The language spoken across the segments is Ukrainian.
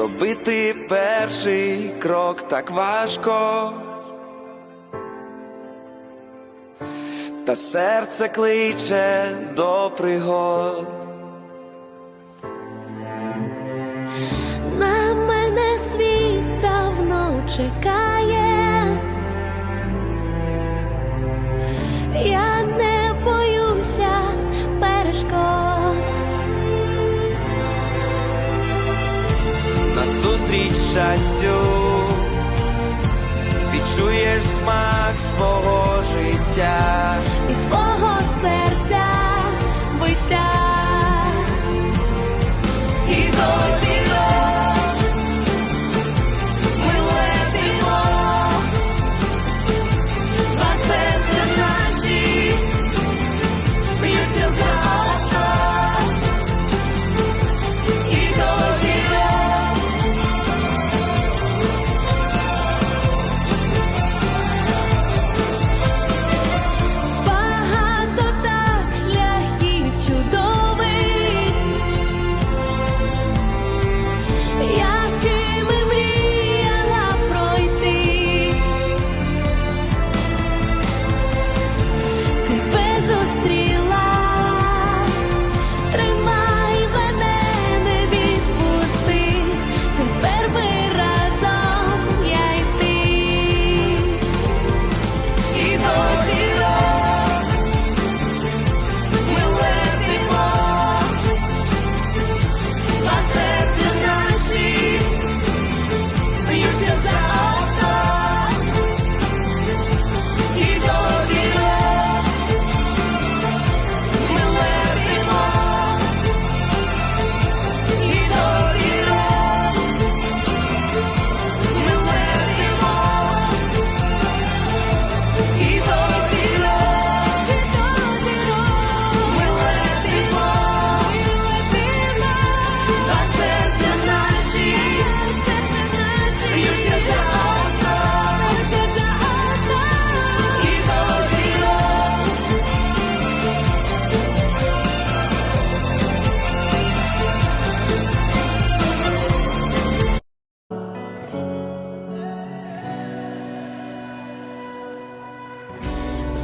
зробити перший крок так важко. Та серце кличе до пригод. На мене світ давно чекає. Назустріч щастю, відчуєш смак свого життя. і твого серця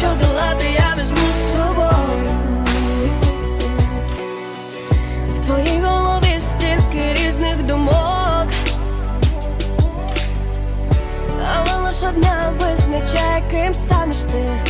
що долати я візьму з собою. В твоїй голові стільки різних думок. Але лиш одна визначає, ким станеш ти.